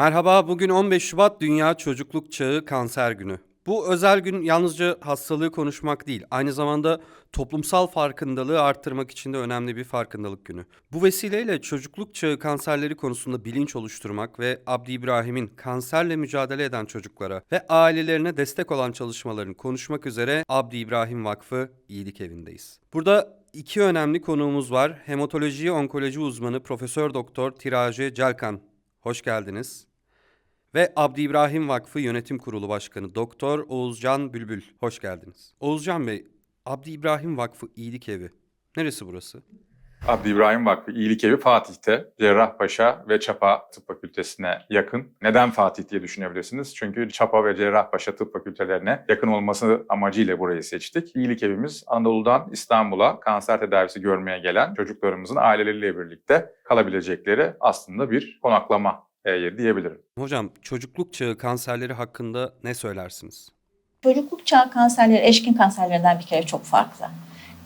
Merhaba, bugün 15 Şubat Dünya Çocukluk Çağı Kanser Günü. Bu özel gün yalnızca hastalığı konuşmak değil, aynı zamanda toplumsal farkındalığı arttırmak için de önemli bir farkındalık günü. Bu vesileyle çocukluk çağı kanserleri konusunda bilinç oluşturmak ve Abdi İbrahim'in kanserle mücadele eden çocuklara ve ailelerine destek olan çalışmalarını konuşmak üzere Abdi İbrahim Vakfı İyilik Evi'ndeyiz. Burada iki önemli konuğumuz var. Hematoloji onkoloji uzmanı Profesör Doktor Tiraje Celkan. Hoş geldiniz. Ve Abdi İbrahim Vakfı Yönetim Kurulu Başkanı Doktor Oğuzcan Bülbül. Hoş geldiniz. Oğuzcan Bey, Abdi İbrahim Vakfı İyilik Evi. Neresi burası? Abdi İbrahim Vakfı İyilik Evi Fatih'te, Cerrahpaşa ve Çapa Tıp Fakültesine yakın. Neden Fatih diye düşünebilirsiniz? Çünkü Çapa ve Cerrahpaşa Tıp Fakültelerine yakın olması amacıyla burayı seçtik. İyilik Evimiz Anadolu'dan İstanbul'a kanser tedavisi görmeye gelen çocuklarımızın aileleriyle birlikte kalabilecekleri aslında bir konaklama e, diyebilirim. Hocam, çocukluk çağı kanserleri hakkında ne söylersiniz? Çocukluk çağı kanserleri erişkin kanserlerinden bir kere çok farklı.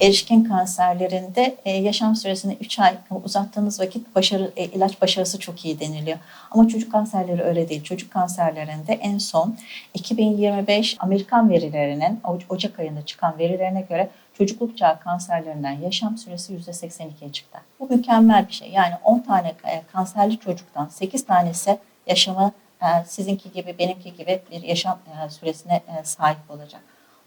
Erişkin kanserlerinde e, yaşam süresini 3 ay uzattığınız vakit başarı, e, ilaç başarısı çok iyi deniliyor. Ama çocuk kanserleri öyle değil. Çocuk kanserlerinde en son 2025 Amerikan verilerinin Ocak ayında çıkan verilerine göre çocukluk çağı kanserlerinden yaşam süresi %82'ye çıktı. Bu mükemmel bir şey. Yani 10 tane e, kanserli çocuktan 8 tanesi yaşamı e, sizinki gibi benimki gibi bir yaşam e, süresine sahip olacak.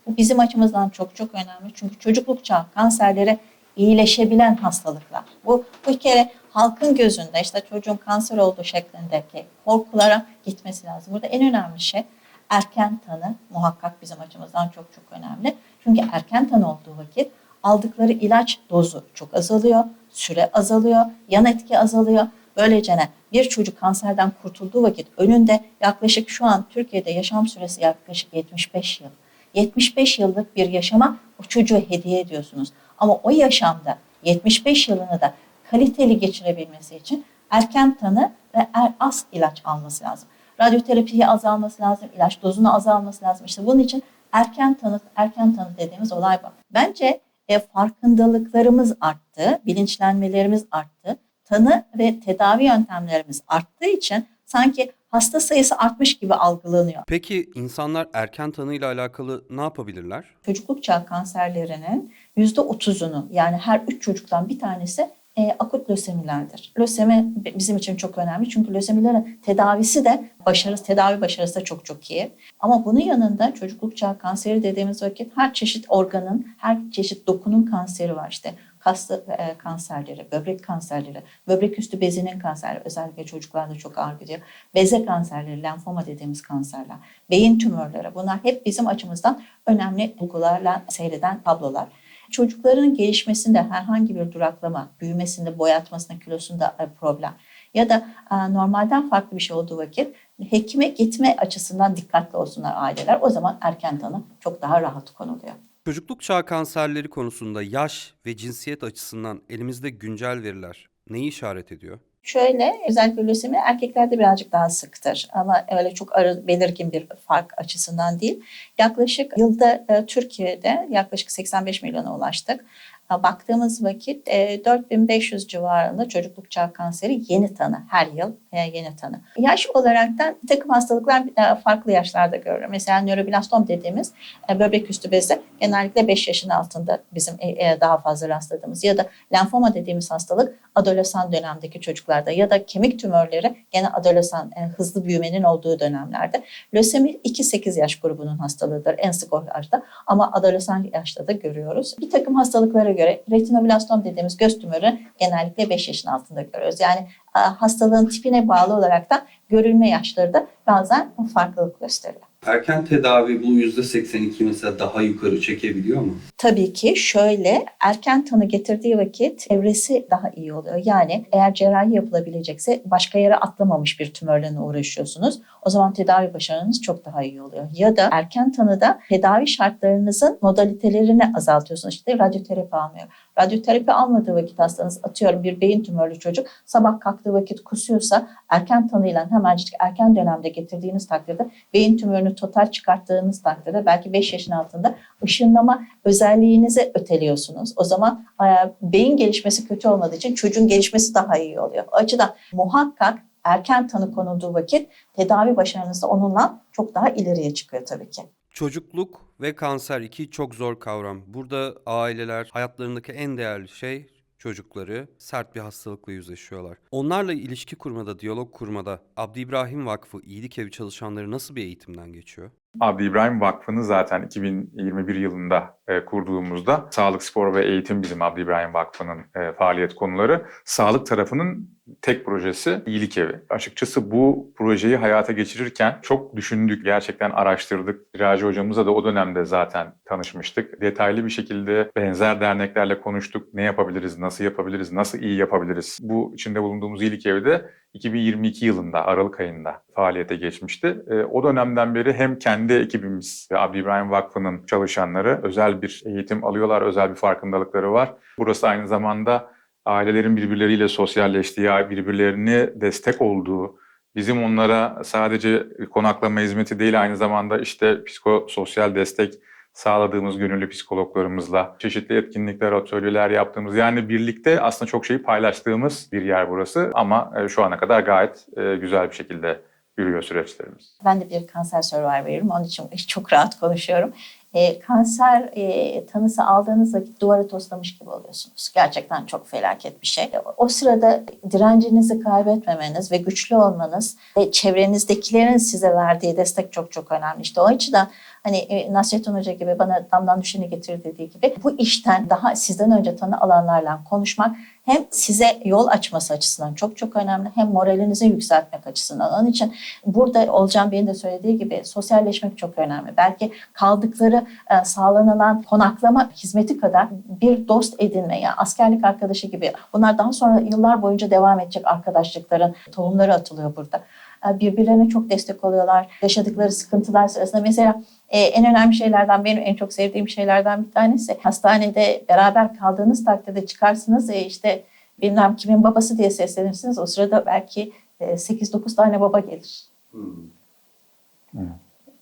Bu bizim açımızdan çok çok önemli. Çünkü çocukluk çağı kanserleri iyileşebilen hastalıklar. Bu, bu bir kere halkın gözünde işte çocuğun kanser olduğu şeklindeki korkulara gitmesi lazım. Burada en önemli şey erken tanı muhakkak bizim açımızdan çok çok önemli. Çünkü erken tanı olduğu vakit aldıkları ilaç dozu çok azalıyor, süre azalıyor, yan etki azalıyor. Böylece ne? bir çocuk kanserden kurtulduğu vakit önünde yaklaşık şu an Türkiye'de yaşam süresi yaklaşık 75 yıl. 75 yıllık bir yaşama o çocuğu hediye ediyorsunuz. Ama o yaşamda 75 yılını da kaliteli geçirebilmesi için erken tanı ve er, az ilaç alması lazım. Radyoterapiyi azalması lazım, ilaç dozunu azalması lazım. İşte bunun için erken tanı, erken tanı dediğimiz olay bu. Bence e, farkındalıklarımız arttı, bilinçlenmelerimiz arttı. Tanı ve tedavi yöntemlerimiz arttığı için sanki hasta sayısı artmış gibi algılanıyor. Peki insanlar erken tanıyla alakalı ne yapabilirler? çocukluk çağı kanserlerinin %30'unu yani her 3 çocuktan bir tanesi e, akut lösemilerdir. Lösemi bizim için çok önemli çünkü lösemilerin tedavisi de başarısı, tedavi başarısı da çok çok iyi. Ama bunun yanında çocukluk çağı kanseri dediğimiz vakit her çeşit organın, her çeşit dokunun kanseri var işte. Kas e, kanserleri, böbrek kanserleri, böbrek üstü bezinin kanseri özellikle çocuklarda çok ağır gidiyor. Beze kanserleri, lenfoma dediğimiz kanserler, beyin tümörleri bunlar hep bizim açımızdan önemli bulgularla seyreden tablolar. Çocukların gelişmesinde herhangi bir duraklama, büyümesinde, boyatmasında, kilosunda e, problem ya da e, normalden farklı bir şey olduğu vakit hekime gitme açısından dikkatli olsunlar aileler. O zaman erken tanı çok daha rahat konuluyor. Çocukluk çağı kanserleri konusunda yaş ve cinsiyet açısından elimizde güncel veriler neyi işaret ediyor? Şöyle özellikle lösemi erkeklerde birazcık daha sıktır ama öyle çok arı, belirgin bir fark açısından değil. Yaklaşık yılda e, Türkiye'de yaklaşık 85 milyona ulaştık. E, Baktığımız vakit e, 4500 civarında çocukluk çağı kanseri yeni tanı her yıl e, yeni tanı. Yaş olaraktan bir takım hastalıklar e, farklı yaşlarda görülür. Mesela nöroblastom dediğimiz e, böbrek üstü bezi genellikle 5 yaşın altında bizim e, e, daha fazla rastladığımız ya da lenfoma dediğimiz hastalık adolesan dönemdeki çocuklarda ya da kemik tümörleri gene adolesan e, hızlı büyümenin olduğu dönemlerde. Lösemi 2-8 yaş grubunun hastalığıdır en sık o yaşta ama adolesan yaşta da görüyoruz. Bir takım hastalıklara göre retinoblastom dediğimiz göz tümörü genellikle 5 yaşın altında görüyoruz. Yani e, hastalığın tipine bağlı olarak da görülme yaşları da bazen farklılık gösteriyor. Erken tedavi bu %82 mesela daha yukarı çekebiliyor mu? Tabii ki şöyle erken tanı getirdiği vakit evresi daha iyi oluyor. Yani eğer cerrahi yapılabilecekse başka yere atlamamış bir tümörle uğraşıyorsunuz. O zaman tedavi başarınız çok daha iyi oluyor. Ya da erken tanıda tedavi şartlarınızın modalitelerini azaltıyorsunuz. İşte radyoterapi almıyor. Radyoterapi almadığı vakit hastanız atıyorum bir beyin tümörlü çocuk sabah kalktığı vakit kusuyorsa erken tanıyla hemencik erken dönemde getirdiğiniz takdirde beyin tümörünü total çıkarttığınız takdirde belki 5 yaşın altında ışınlama özelliğinizi öteliyorsunuz. O zaman e, beyin gelişmesi kötü olmadığı için çocuğun gelişmesi daha iyi oluyor. O açıdan muhakkak erken tanı konulduğu vakit tedavi başarınız da onunla çok daha ileriye çıkıyor tabii ki. Çocukluk ve kanser iki çok zor kavram. Burada aileler hayatlarındaki en değerli şey çocukları sert bir hastalıkla yüzleşiyorlar. Onlarla ilişki kurmada, diyalog kurmada Abdi İbrahim Vakfı İyilik Evi çalışanları nasıl bir eğitimden geçiyor? Abdi İbrahim Vakfı'nı zaten 2021 yılında e, kurduğumuzda sağlık, spor ve eğitim bizim Abdi İbrahim Vakfı'nın e, faaliyet konuları. Sağlık tarafının tek projesi iyilik evi. Açıkçası bu projeyi hayata geçirirken çok düşündük, gerçekten araştırdık. Raci hocamızla da o dönemde zaten tanışmıştık. Detaylı bir şekilde benzer derneklerle konuştuk. Ne yapabiliriz, nasıl yapabiliriz, nasıl iyi yapabiliriz. Bu içinde bulunduğumuz iyilik evi de 2022 yılında Aralık ayında faaliyete geçmişti. E, o dönemden beri hem kendi ekibimiz ve Abdi İbrahim Vakfı'nın çalışanları özel bir eğitim alıyorlar, özel bir farkındalıkları var. Burası aynı zamanda ailelerin birbirleriyle sosyalleştiği, birbirlerine destek olduğu, bizim onlara sadece konaklama hizmeti değil aynı zamanda işte psikososyal destek sağladığımız gönüllü psikologlarımızla çeşitli etkinlikler, atölyeler yaptığımız yani birlikte aslında çok şeyi paylaştığımız bir yer burası ama e, şu ana kadar gayet e, güzel bir şekilde yürüyor süreçlerimiz. Ben de bir kanser survivor'ım. Onun için çok rahat konuşuyorum. E, kanser e, tanısı aldığınız vakit duvara toslamış gibi oluyorsunuz. Gerçekten çok felaket bir şey. O sırada direncinizi kaybetmemeniz ve güçlü olmanız ve çevrenizdekilerin size verdiği destek çok çok önemli. İşte o açıdan hani e, Nasrettin Hoca gibi bana damdan düşeni getir dediği gibi bu işten daha sizden önce tanı alanlarla konuşmak hem size yol açması açısından çok çok önemli hem moralinizi yükseltmek açısından. Onun için burada Olcan Bey'in de söylediği gibi sosyalleşmek çok önemli. Belki kaldıkları e, sağlanılan konaklama hizmeti kadar bir dost edinme, yani askerlik arkadaşı gibi. Bunlar daha sonra yıllar boyunca devam edecek arkadaşlıkların tohumları atılıyor burada. E, birbirlerine çok destek oluyorlar. Yaşadıkları sıkıntılar sırasında mesela e, en önemli şeylerden benim en çok sevdiğim şeylerden bir tanesi hastanede beraber kaldığınız takdirde çıkarsınız e, işte bilmem kimin babası diye seslenirsiniz. O sırada belki e, 8-9 tane baba gelir. Hmm.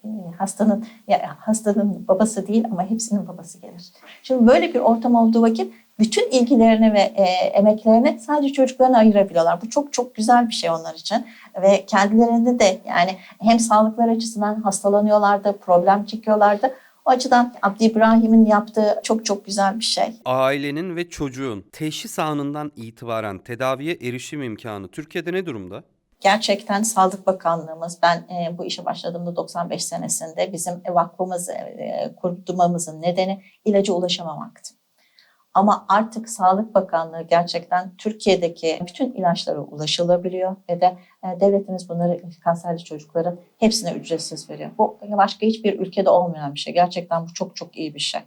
E, hastanın ya hastanın babası değil ama hepsinin babası gelir. Şimdi böyle bir ortam olduğu vakit bütün ilgilerini ve e, emeklerini sadece çocuklarına ayırabiliyorlar. Bu çok çok güzel bir şey onlar için ve kendilerinde de yani hem sağlıkları açısından hastalanıyorlardı, problem çekiyorlardı. O açıdan Abdi İbrahim'in yaptığı çok çok güzel bir şey. Ailenin ve çocuğun teşhis anından itibaren tedaviye erişim imkanı Türkiye'de ne durumda? Gerçekten Sağlık Bakanlığımız, ben e, bu işe başladığımda 95 senesinde bizim vakfımızı e, kurmamızın nedeni ilaca ulaşamamaktı. Ama artık Sağlık Bakanlığı gerçekten Türkiye'deki bütün ilaçlara ulaşılabiliyor ve de e, devletimiz bunları kanserli çocukların hepsine ücretsiz veriyor. Bu başka hiçbir ülkede olmayan bir şey. Gerçekten bu çok çok iyi bir şey.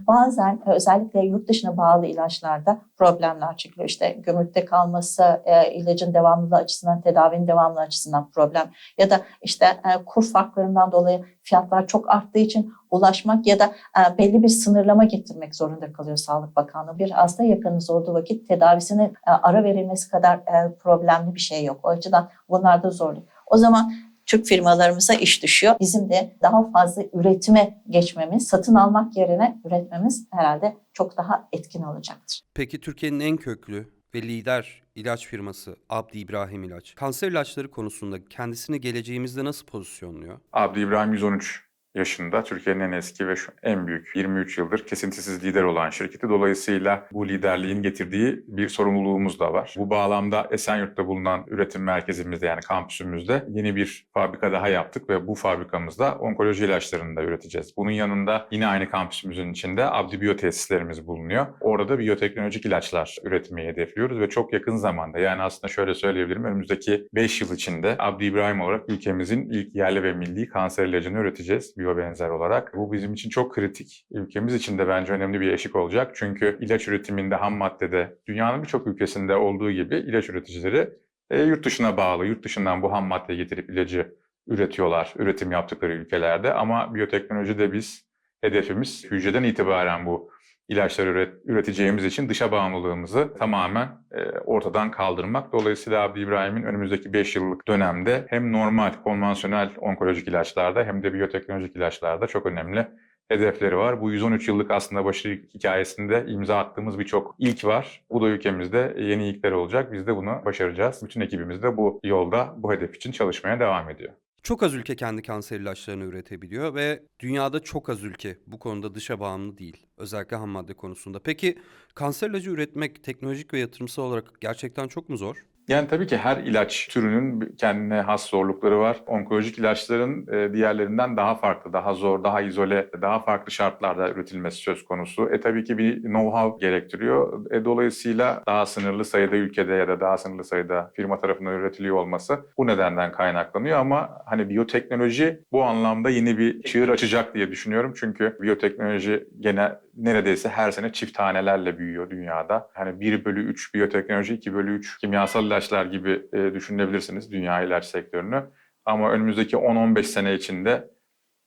Bazen e, özellikle yurt dışına bağlı ilaçlarda problemler çıkıyor. İşte gümrükte kalması, e, ilacın devamlılığı açısından, tedavinin devamlılığı açısından problem. Ya da işte e, kur farklarından dolayı fiyatlar çok arttığı için ulaşmak ya da belli bir sınırlama getirmek zorunda kalıyor Sağlık Bakanlığı. Bir hasta yakınınız olduğu vakit tedavisine ara verilmesi kadar problemli bir şey yok. O açıdan bunlarda zorluk. O zaman Türk firmalarımıza iş düşüyor. Bizim de daha fazla üretime geçmemiz, satın almak yerine üretmemiz herhalde çok daha etkin olacaktır. Peki Türkiye'nin en köklü ve lider ilaç firması Abdi İbrahim İlaç kanser ilaçları konusunda kendisini geleceğimizde nasıl pozisyonluyor? Abdi İbrahim 113 yaşında Türkiye'nin en eski ve şu en büyük 23 yıldır kesintisiz lider olan şirketi. Dolayısıyla bu liderliğin getirdiği bir sorumluluğumuz da var. Bu bağlamda Esenyurt'ta bulunan üretim merkezimizde yani kampüsümüzde yeni bir fabrika daha yaptık ve bu fabrikamızda onkoloji ilaçlarını da üreteceğiz. Bunun yanında yine aynı kampüsümüzün içinde Abdi Biyo tesislerimiz bulunuyor. Orada da biyoteknolojik ilaçlar üretmeyi hedefliyoruz ve çok yakın zamanda yani aslında şöyle söyleyebilirim önümüzdeki 5 yıl içinde Abdi İbrahim olarak ülkemizin ilk yerli ve milli kanser ilacını üreteceğiz benzer olarak. Bu bizim için çok kritik. Ülkemiz için de bence önemli bir eşik olacak. Çünkü ilaç üretiminde ham maddede dünyanın birçok ülkesinde olduğu gibi ilaç üreticileri e, yurt dışına bağlı, yurt dışından bu ham maddeyi getirip ilacı üretiyorlar, üretim yaptıkları ülkelerde. Ama biyoteknolojide biz hedefimiz hücreden itibaren bu ilaçları üret, üreteceğimiz için dışa bağımlılığımızı tamamen e, ortadan kaldırmak. Dolayısıyla Abdi İbrahim'in önümüzdeki 5 yıllık dönemde hem normal konvansiyonel onkolojik ilaçlarda hem de biyoteknolojik ilaçlarda çok önemli hedefleri var. Bu 113 yıllık aslında başarı hikayesinde imza attığımız birçok ilk var. Bu da ülkemizde yeni ilkler olacak. Biz de bunu başaracağız. Bütün ekibimiz de bu yolda bu hedef için çalışmaya devam ediyor. Çok az ülke kendi kanser ilaçlarını üretebiliyor ve dünyada çok az ülke bu konuda dışa bağımlı değil. Özellikle ham madde konusunda. Peki kanser ilacı üretmek teknolojik ve yatırımsal olarak gerçekten çok mu zor? Yani tabii ki her ilaç türünün kendine has zorlukları var. Onkolojik ilaçların e, diğerlerinden daha farklı, daha zor, daha izole, daha farklı şartlarda üretilmesi söz konusu. E tabii ki bir know-how gerektiriyor. E, dolayısıyla daha sınırlı sayıda ülkede ya da daha sınırlı sayıda firma tarafından üretiliyor olması bu nedenden kaynaklanıyor. Ama hani biyoteknoloji bu anlamda yeni bir çığır açacak diye düşünüyorum. Çünkü biyoteknoloji gene neredeyse her sene çift tanelerle büyüyor dünyada. Hani 1 bölü 3 biyoteknoloji, 2 bölü 3 kimyasal ilaçlar gibi e, düşünebilirsiniz dünya ilaç sektörünü. Ama önümüzdeki 10-15 sene içinde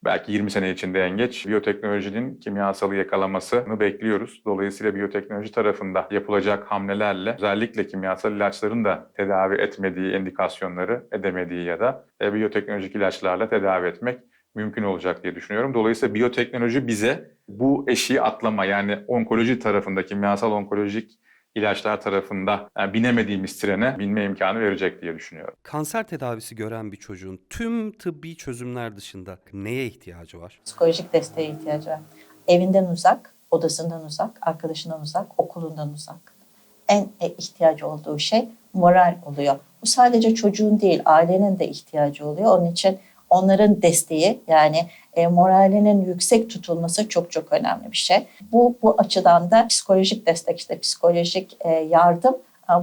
belki 20 sene içinde en geç biyoteknolojinin kimyasalı yakalamasını bekliyoruz. Dolayısıyla biyoteknoloji tarafında yapılacak hamlelerle özellikle kimyasal ilaçların da tedavi etmediği indikasyonları edemediği ya da e, biyoteknolojik ilaçlarla tedavi etmek mümkün olacak diye düşünüyorum. Dolayısıyla biyoteknoloji bize bu eşiği atlama yani onkoloji tarafında kimyasal onkolojik ilaçlar tarafında yani binemediğimiz trene binme imkanı verecek diye düşünüyorum. Kanser tedavisi gören bir çocuğun tüm tıbbi çözümler dışında neye ihtiyacı var? Psikolojik desteğe ihtiyacı var. Evinden uzak, odasından uzak, arkadaşından uzak, okulundan uzak. En e, ihtiyacı olduğu şey moral oluyor. Bu sadece çocuğun değil, ailenin de ihtiyacı oluyor. Onun için onların desteği yani e, moralinin yüksek tutulması çok çok önemli bir şey. Bu bu açıdan da psikolojik destek işte psikolojik e, yardım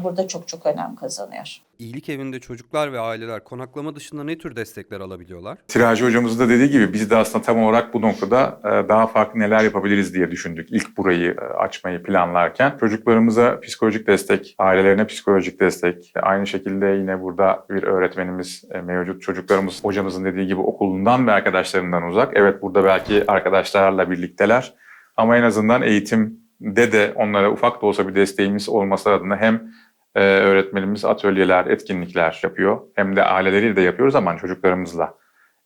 burada çok çok önem kazanıyor. İyilik evinde çocuklar ve aileler konaklama dışında ne tür destekler alabiliyorlar? Tiracı hocamızın da dediği gibi biz de aslında tam olarak bu noktada e, daha farklı neler yapabiliriz diye düşündük. İlk burayı e, açmayı planlarken çocuklarımıza psikolojik destek, ailelerine psikolojik destek, aynı şekilde yine burada bir öğretmenimiz e, mevcut çocuklarımız hocamızın dediği gibi okulundan ve arkadaşlarından uzak. Evet burada belki arkadaşlarla birlikteler ama en azından eğitimde de onlara ufak da olsa bir desteğimiz olması adına hem ee, öğretmenimiz atölyeler, etkinlikler yapıyor. Hem de aileleriyle de yapıyoruz ama çocuklarımızla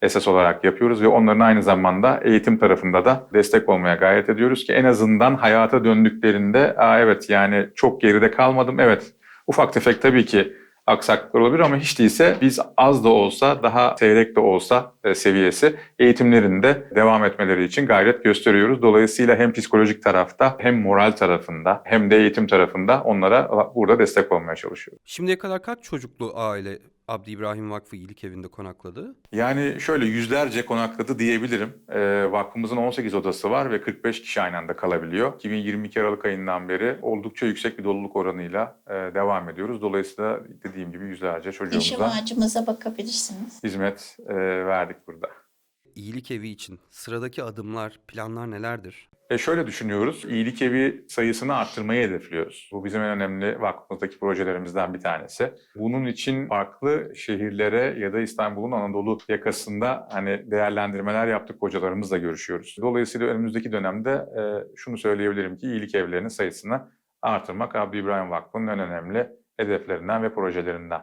esas olarak yapıyoruz ve onların aynı zamanda eğitim tarafında da destek olmaya gayret ediyoruz ki en azından hayata döndüklerinde Aa, evet yani çok geride kalmadım. Evet ufak tefek tabii ki aksaklıklar olabilir ama hiç değilse biz az da olsa daha seyrek de olsa e, seviyesi eğitimlerinde devam etmeleri için gayret gösteriyoruz. Dolayısıyla hem psikolojik tarafta hem moral tarafında hem de eğitim tarafında onlara burada destek olmaya çalışıyoruz. Şimdiye kadar kaç çocuklu aile Abdi İbrahim Vakfı İyilik Evi'nde konakladı? Yani şöyle yüzlerce konakladı diyebilirim. Ee, vakfımızın 18 odası var ve 45 kişi aynı anda kalabiliyor. 2022 Aralık ayından beri oldukça yüksek bir doluluk oranıyla e, devam ediyoruz. Dolayısıyla dediğim gibi yüzlerce Yaşam çocuğumuza ağacımıza bakabilirsiniz. hizmet e, verdik burada. İyilik Evi için sıradaki adımlar, planlar nelerdir? E şöyle düşünüyoruz, iyilik evi sayısını arttırmayı hedefliyoruz. Bu bizim en önemli vakfımızdaki projelerimizden bir tanesi. Bunun için farklı şehirlere ya da İstanbul'un Anadolu yakasında hani değerlendirmeler yaptık, hocalarımızla görüşüyoruz. Dolayısıyla önümüzdeki dönemde e, şunu söyleyebilirim ki iyilik evlerinin sayısını artırmak Abdi İbrahim Vakfı'nın en önemli hedeflerinden ve projelerinden.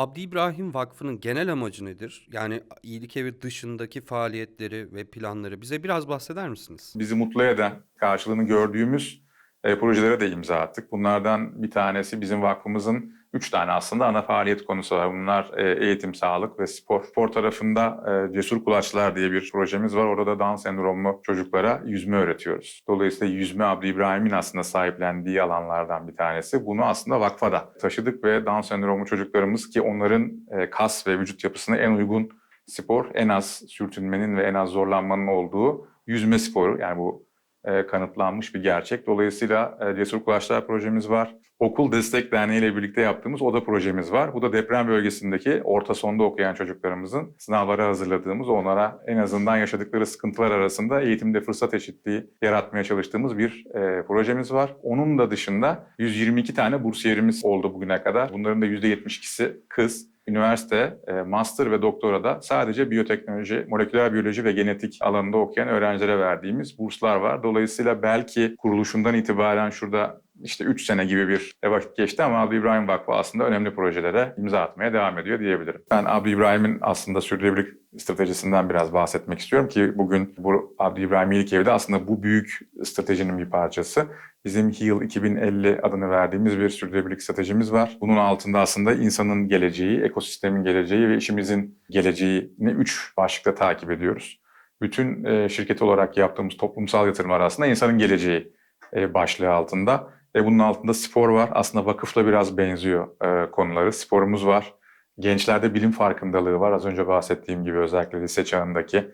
Abdi İbrahim Vakfı'nın genel amacı nedir? Yani İyilik Evi dışındaki faaliyetleri ve planları bize biraz bahseder misiniz? bizi mutlu eden, karşılığını gördüğümüz e, projelere de imza attık. Bunlardan bir tanesi bizim vakfımızın üç tane aslında ana faaliyet konusu var. Bunlar e, eğitim, sağlık ve spor. Spor tarafında e, Cesur Kulaçlar diye bir projemiz var. Orada Down sendromlu çocuklara yüzme öğretiyoruz. Dolayısıyla yüzme Abdi İbrahim'in aslında sahiplendiği alanlardan bir tanesi. Bunu aslında vakfa da taşıdık ve Down sendromlu çocuklarımız ki onların e, kas ve vücut yapısına en uygun spor, en az sürtünmenin ve en az zorlanmanın olduğu yüzme sporu. Yani bu e, kanıtlanmış bir gerçek. Dolayısıyla e, Cesur Kulaçlar projemiz var. Okul Destek Derneği ile birlikte yaptığımız oda projemiz var. Bu da deprem bölgesindeki orta sonda okuyan çocuklarımızın sınavlara hazırladığımız, onlara en azından yaşadıkları sıkıntılar arasında eğitimde fırsat eşitliği yaratmaya çalıştığımız bir e, projemiz var. Onun da dışında 122 tane bursiyerimiz oldu bugüne kadar. Bunların da %72'si kız üniversite, e, master ve doktora da sadece biyoteknoloji, moleküler biyoloji ve genetik alanında okuyan öğrencilere verdiğimiz burslar var. Dolayısıyla belki kuruluşundan itibaren şurada işte 3 sene gibi bir vakit geçti ama Abdü İbrahim Vakfı aslında önemli projelere imza atmaya devam ediyor diyebilirim. Ben Abdü İbrahim'in aslında sürdürülebilirlik stratejisinden biraz bahsetmek istiyorum ki bugün bu Abdü İbrahim İyilik Evi de aslında bu büyük stratejinin bir parçası. Bizim HEAL 2050 adını verdiğimiz bir sürdürülebilirlik stratejimiz var. Bunun altında aslında insanın geleceği, ekosistemin geleceği ve işimizin geleceğini üç başlıkta takip ediyoruz. Bütün e, şirket olarak yaptığımız toplumsal yatırımlar aslında insanın geleceği e, başlığı altında. Ve bunun altında spor var. Aslında vakıfla biraz benziyor e, konuları. Sporumuz var. Gençlerde bilim farkındalığı var. Az önce bahsettiğim gibi özellikle lise çağındaki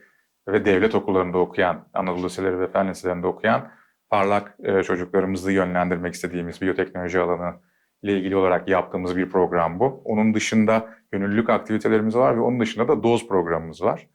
ve devlet okullarında okuyan, Anadolu liseleri ve fen liselerinde okuyan parlak e, çocuklarımızı yönlendirmek istediğimiz biyoteknoloji alanı ile ilgili olarak yaptığımız bir program bu. Onun dışında gönüllülük aktivitelerimiz var ve onun dışında da DOZ programımız var.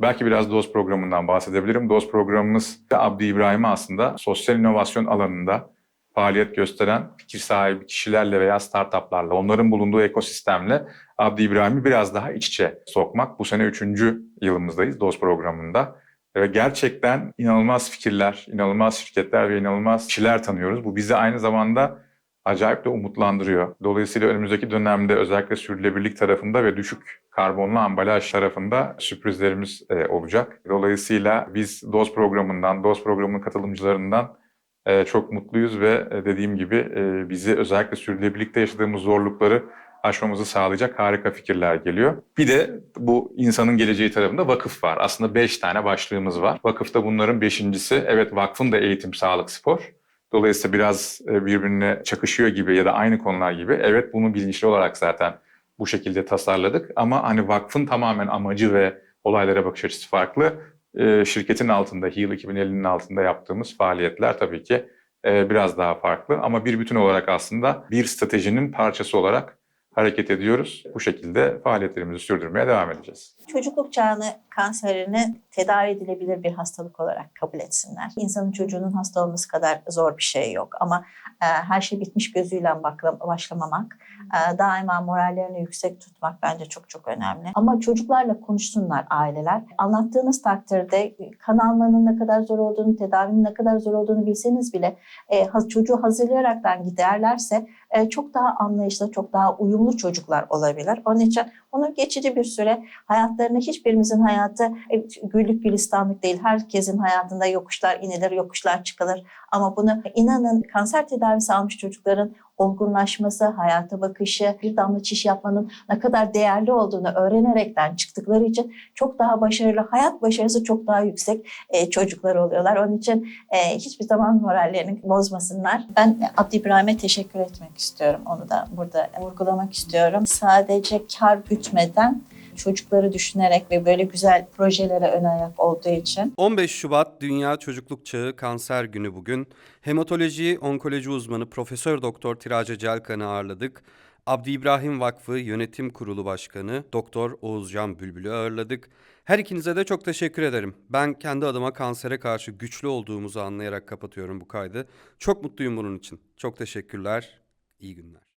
Belki biraz DOZ programından bahsedebilirim. DOZ programımız Abdi İbrahim'e aslında sosyal inovasyon alanında faaliyet gösteren fikir sahibi kişilerle veya startuplarla, onların bulunduğu ekosistemle Abdi İbrahim'i biraz daha iç içe sokmak. Bu sene üçüncü yılımızdayız DOZ programında. Ve gerçekten inanılmaz fikirler, inanılmaz şirketler ve inanılmaz kişiler tanıyoruz. Bu bizi aynı zamanda acayip de umutlandırıyor. Dolayısıyla önümüzdeki dönemde özellikle sürdürülebilirlik tarafında ve düşük karbonlu ambalaj tarafında sürprizlerimiz e, olacak. Dolayısıyla biz DOZ programından, DOZ programının katılımcılarından e, çok mutluyuz ve e, dediğim gibi e, bizi özellikle sürdürülebilirlikte yaşadığımız zorlukları aşmamızı sağlayacak harika fikirler geliyor. Bir de bu insanın geleceği tarafında vakıf var. Aslında beş tane başlığımız var. Vakıfta bunların beşincisi, evet vakfın da eğitim, sağlık, spor. Dolayısıyla biraz e, birbirine çakışıyor gibi ya da aynı konular gibi. Evet bunu bilinçli olarak zaten bu şekilde tasarladık. Ama hani vakfın tamamen amacı ve olaylara bakış açısı farklı. E, Şirketin altında, HEAL 2050'nin altında yaptığımız faaliyetler tabii ki e, biraz daha farklı. Ama bir bütün olarak aslında bir stratejinin parçası olarak hareket ediyoruz. Bu şekilde faaliyetlerimizi sürdürmeye devam edeceğiz. çocukluk çağını kanserini tedavi edilebilir bir hastalık olarak kabul etsinler. İnsanın çocuğunun hasta olması kadar zor bir şey yok ama e, her şey bitmiş gözüyle bakla- başlamamak, e, daima morallerini yüksek tutmak bence çok çok önemli. Ama çocuklarla konuşsunlar aileler. Anlattığınız takdirde kan almanın ne kadar zor olduğunu, tedavinin ne kadar zor olduğunu bilseniz bile e, çocuğu hazırlayaraktan giderlerse çok daha anlayışlı, çok daha uyumlu çocuklar olabilir. Onun için onu geçici bir süre hayatlarını hiçbirimizin hayatı e, güllük gülistanlık değil. Herkesin hayatında yokuşlar inilir, yokuşlar çıkılır. Ama bunu inanın kanser tedavisi almış çocukların olgunlaşması, hayata bakışı, bir damla çiş yapmanın ne kadar değerli olduğunu öğrenerekten çıktıkları için çok daha başarılı, hayat başarısı çok daha yüksek e, çocuklar oluyorlar. Onun için e, hiçbir zaman morallerini bozmasınlar. Ben Abdi İbrahim'e teşekkür etmek istiyorum. Onu da burada vurgulamak istiyorum. Sadece kar gütmeden çocukları düşünerek ve böyle güzel projelere ön ayak olduğu için 15 Şubat Dünya Çocukluk Çağı Kanser Günü bugün. Hematoloji onkoloji uzmanı Profesör Doktor Tirace Celkan'ı ağırladık. Abdi İbrahim Vakfı Yönetim Kurulu Başkanı Doktor Oğuzcan Bülbül'ü ağırladık. Her ikinize de çok teşekkür ederim. Ben kendi adıma kansere karşı güçlü olduğumuzu anlayarak kapatıyorum bu kaydı. Çok mutluyum bunun için. Çok teşekkürler. İyi günler.